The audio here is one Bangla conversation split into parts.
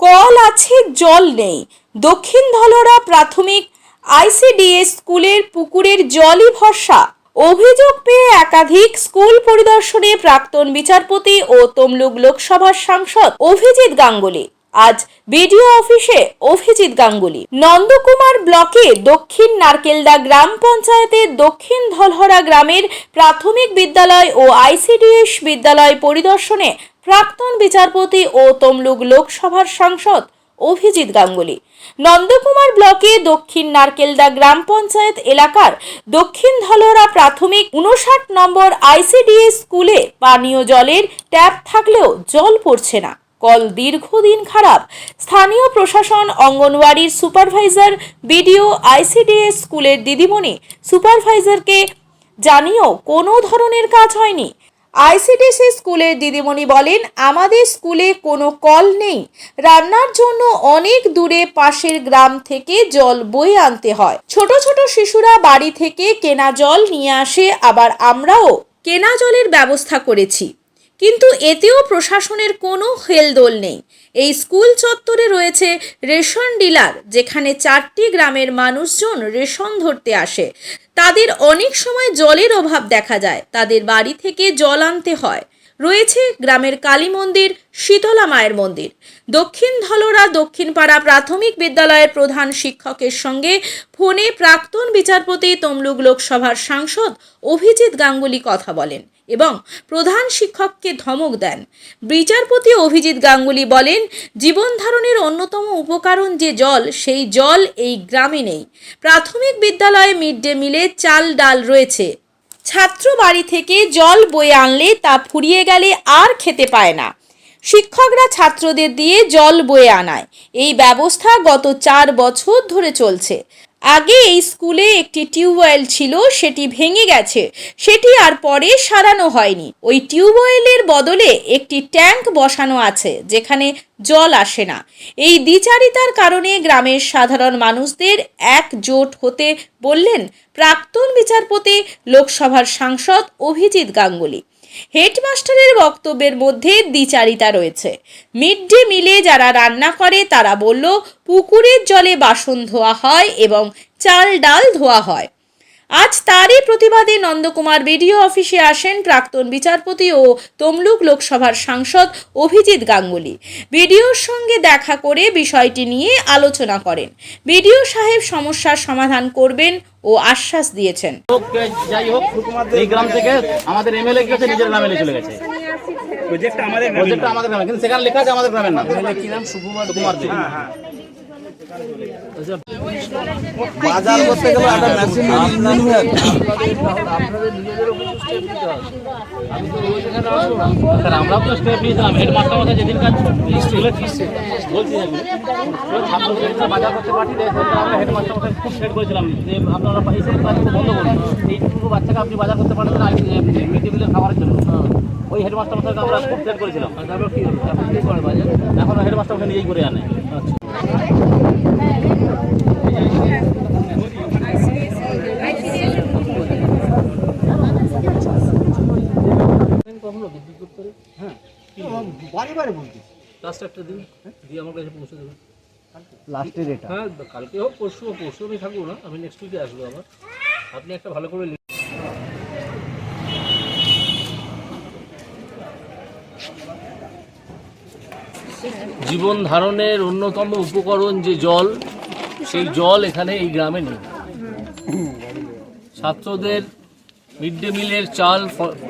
কল আছে, জল নেই। দক্ষিণ ধলরা প্রাথমিক আইসিডিএস স্কুলের পুকুরের জলই ভরসা। অভিযোগ পেয়ে একাধিক স্কুল পরিদর্শনে প্রাক্তন বিচারপতি ও তমলুক লোকসভার সাংসদ অভিজিৎ গাঙ্গুলি। আজ বিডিও অফিসে অভিজিৎ গাঙ্গুলি। নন্দকুমার ব্লকে দক্ষিণ নারকেলদা গ্রাম পঞ্চায়েতের দক্ষিণ ধলহরা গ্রামের প্রাথমিক বিদ্যালয় ও আইসিডিএস বিদ্যালয় পরিদর্শনে প্রাক্তন বিচারপতি ও তমলুক লোকসভার সাংসদ অভিজিৎ গাঙ্গুলি। নন্দকুমার ব্লকে দক্ষিণ নারকেলদা গ্রাম পঞ্চায়েত এলাকার দক্ষিণ ধলরা প্রাথমিক উনষাট নম্বর আইসিডিএস স্কুলে পানীয় জলের ট্যাপ থাকলেও জল পড়ছে না। কল দীর্ঘদিন খারাপ। স্থানীয় প্রশাসন অঙ্গনওয়াড়ির সুপারভাইজার বিডিও আইসিডিএস স্কুলের দিদিমণি সুপারভাইজারকে জানিয়েও কোনো ধরনের কাজ হয়নি। আইসিডিসি স্কুলের দিদিমণি বলেন, আমাদের স্কুলে কোনো কল নেই। রান্নার জন্য অনেক দূরে পাশের গ্রাম থেকে জল বয়ে আনতে হয়। ছোট ছোট শিশুরা বাড়ি থেকে কেনা জল নিয়ে আসে, আবার আমরাও কেনা জলের ব্যবস্থা করেছি। কিন্তু এতেও প্রশাসনের কোনো হেলদোল নেই। এই স্কুল চত্বরে রয়েছে রেশন ডিলার, যেখানে চারটি গ্রামের মানুষজন রেশন ধরতে আসে। তাদের অনেক সময় জলের অভাব দেখা যায়, তাদের বাড়ি থেকে জল আনতে হয়। রয়েছে গ্রামের কালী মন্দির, শীতলা মায়ের মন্দির। দক্ষিণ ধলরা দক্ষিণপাড়া প্রাথমিক বিদ্যালয়ের প্রধান শিক্ষকের সঙ্গে ফোনে প্রাক্তন বিচারপতি তমলুক লোকসভার সাংসদ অভিজিৎ গাঙ্গুলি কথা বলেন। এবং প্রধান শিক্ষককে ধমক দেন। বিচারপতি অভিজিৎ গাঙ্গুলি বলেন, জীবন ধারণের অন্যতম উপকরণ যে জল, সেই জল এই গ্রামে নেই। প্রাথমিক বিদ্যালয়ে মিড ডে মিলে চাল ডাল রয়েছে। ছাত্র বাড়ি থেকে জল বয়ে আনলে তা ফুরিয়ে গেলে আর খেতে পায় না। শিক্ষকরা ছাত্রদের দিয়ে জল বয়ে আনায়। এই ব্যবস্থা গত চার বছর ধরে চলছে। আগে এই স্কুলে একটি টিউবওয়েল ছিল, সেটি ভেঙে গেছে। সেটি আর পরে সারানো হয়নি। ওই টিউবওয়েলের বদলে একটি ট্যাঙ্ক বসানো আছে, যেখানে জল আসে না। এই দ্বিচারিতার কারণে গ্রামের সাধারণ মানুষদের একজোট হতে বললেন প্রাক্তন বিচারপতি, লোকসভার সাংসদ অভিজিৎ গাঙ্গুলি। হেডমাস্টারের বক্তব্যের মধ্যে দ্বিচারিতা রয়েছে। মিড ডে মিলে যারা রান্না করে, তারা বলল, পুকুরের জলে বাসন ধোয়া হয় এবং চাল ডাল ধোয়া হয়। আজ তারই প্রতিবাদে নন্দকুমার বিডিও অফিসে আসেন প্রাক্তন বিচারপতি ও তমলুক লোকসভার সাংসদ অভিজিৎ গাঙ্গুলি। বিডিওর সঙ্গে দেখা করে বিষয়টি নিয়ে আলোচনা করেন। বিডিও সাহেব সমস্যার সমাধান করবেন ও আশ্বাস দিয়েছেন। যাই হোক এই গ্রাম থেকে আমাদের এমএলএ গেছে নিজের নামে চলে গেছে। প্রজেক্টটা আমাদের আমাদের গ্রামে কিন্তু সেখানে লেখা আছে আমাদের গ্রামের নাম। কি নাম? সুকুমার কুমার বাজার করতে গেলে একটা মেশিন স্যার আমরাও তো স্টেপ নিয়েছিলাম হেডমাস্টার মধ্যে যেদিন কাজ স্কুলে বলছি আমি বাজার করতে পাঠিয়ে দেয় আমরা হেডমাস্টার খুব সেট করেছিলাম যে, আপনারা এইসব কাজ বন্ধ করুন। এইটুকু বাচ্চাকে আপনি বাজার করতে পারবেন না মিড ডে মিলের খাবারের জন্য। ওই হেডমাস্টার মধ্যে আমরা খুব সেট করেছিলাম। তারপর কি এখন হেডমাস্টার মধ্যে নিজেই করে আনে। বাড়ি বাড়ি বলছি লাস্ট একটা দিন দিয়ে আমার কাছে পৌঁছে হ্যাঁ কালকে হোক পরশু পরশু আমি থাকব না আমি নেক্সট উইকে আসব আবার। আপনি একটা ভালো করে জীবন ধারণের অন্যতম উপকরণ যে জল সেই জল এখানে এই গ্রামে নেই। ছাত্রদের মিড ডে মিলের চাল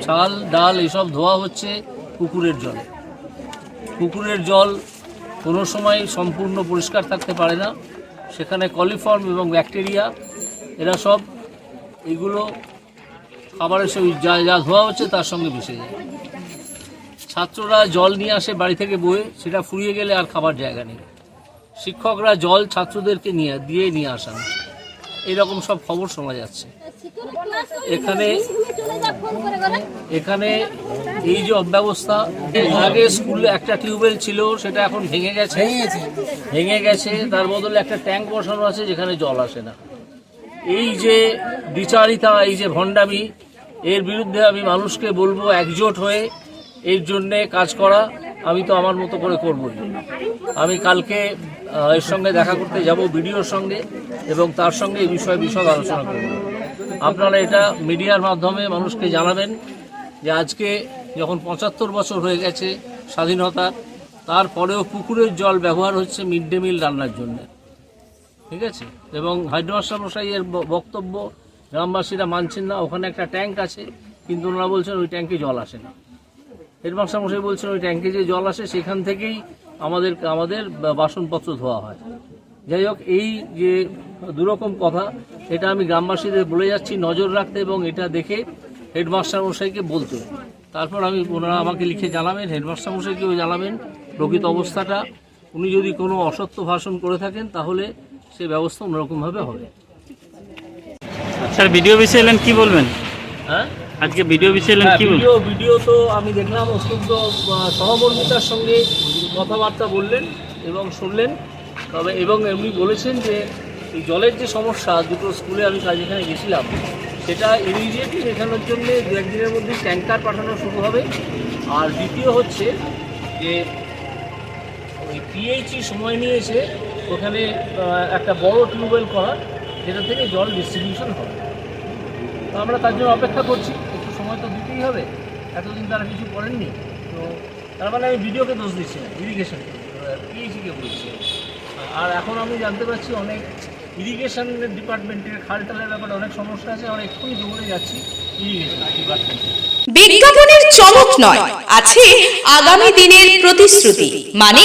চাল ডাল এসব ধোয়া হচ্ছে। পুকুরের জলে। পুকুরের জল কোনো সময় সম্পূর্ণ পরিষ্কার থাকতে পারে না। সেখানে কলিফর্ম এবং ব্যাকটেরিয়া, এরা সব এগুলো খাবারের সঙ্গে যা যা ধোয়া হচ্ছে তার সঙ্গে মিশে যায়। ছাত্ররা জল নিয়ে আসে বাড়ি থেকে বয়ে, সেটা ফুরিয়ে গেলে আর খাবার জায়গা নেই। শিক্ষকরা জল ছাত্রদেরকে নিয়ে, দিয়ে নিয়ে আসেন। এরকম সব খবর শোনা যাচ্ছে। এখানে এখানে এই যে অব্যবস্থা আগে স্কুলে একটা টিউবওয়েল ছিল সেটা এখন ভেঙে গেছে। ভেঙে গেছে। তার বদলে একটা ট্যাঙ্ক বসানো আছে যেখানে জল আসে না। এই যে বিচারিতা এই যে ভণ্ডামি এর বিরুদ্ধে আমি মানুষকে বলব একজোট হয়ে এর জন্যে কাজ করা আমি তো আমার মতো করে করবই। আমি কালকে এর সঙ্গে দেখা করতে যাব ভিডিওর সঙ্গে এবং তার সঙ্গে এই বিষয়ে বিশদ আলোচনা করব। আপনারা এটা মিডিয়ার মাধ্যমে মানুষকে জানাবেন যে আজকে যখন পঁচাত্তর বছর হয়ে গেছে স্বাধীনতার তারপরেও পুকুরের জল ব্যবহার হচ্ছে মিড ডে মিল রান্নার জন্য। ঠিক আছে? এবং হাইড্রোমাস্টার মশাইয়ের বক্তব্য গ্রামবাসীরা মানছেন না, ওখানে একটা ট্যাঙ্ক আছে, কিন্তু ওনারা বলছেন ওই ট্যাঙ্কে জল আসে না। হেডমাস্টার মশাই বলছেন ওই ট্যাঙ্কে যে জল আসে, সেখান থেকেই আমাদের আমাদের বাসনপত্র ধোয়া হয়। যাই হোক এই যে দুরকম কথা এটা আমি গ্রামবাসীদের বলে যাচ্ছি নজর রাখতে এবং এটা দেখে হেডমাস্টার মশাইকে বলতে। তারপর আমি ওনারা আমাকে লিখে জানাবেন হেডমাস্টার মশাইকেও জানাবেন প্রকৃত অবস্থাটা। উনি যদি কোনো অসত্য ভাষণ করে থাকেন তাহলে সে ব্যবস্থা অন্যরকমভাবে হবে। স্যার ভিডিও বিষয়ে এলেন কী বলবেন? হ্যাঁ? আজকে ভিডিও বিষয়ে এলেন হ্যাঁ, কি ভিডিও ভিডিও তো আমি দেখলাম অত্যন্ত সহমর্মিতার সঙ্গে কথাবার্তা বললেন এবং শুনলেন। তবে এবং এমনি বলেছেন যে এই জলের যে সমস্যা দুটো স্কুলে আমি কাজ এখানে গেছিলাম সেটা ইমিডিয়েটলি মেটানোর জন্য দু একদিনের মধ্যে ট্যাঙ্কার পাঠানো শুরু হবে। আর দ্বিতীয় হচ্ছে যে ওই পিএইচই সময় নিয়েছে ওখানে আহ, একটা বড় টিউবওয়েল করা যেটা থেকে জল ডিস্ট্রিবিউশন হবে। তো আমরা তার জন্য অপেক্ষা করছি একটু সময় তো দিতেই হবে। এতদিন তারা কিছু করেননি। তো তার মানে আমি ভিডিওকে দোষ দিচ্ছি না ইরিগেশন পিএইচিকে বলছি আর এখন আমি জানতে পারছি অনেক ইরিগেশন ডিপার্টমেন্টের খালটালের ব্যাপারে অনেক সমস্যা আছে আমরা এক্ষুনি দৌড়ে যাচ্ছি বিজ্ঞাপনের চমক নয়, আছে আগামী দিনের প্রতিশ্রুতি মানে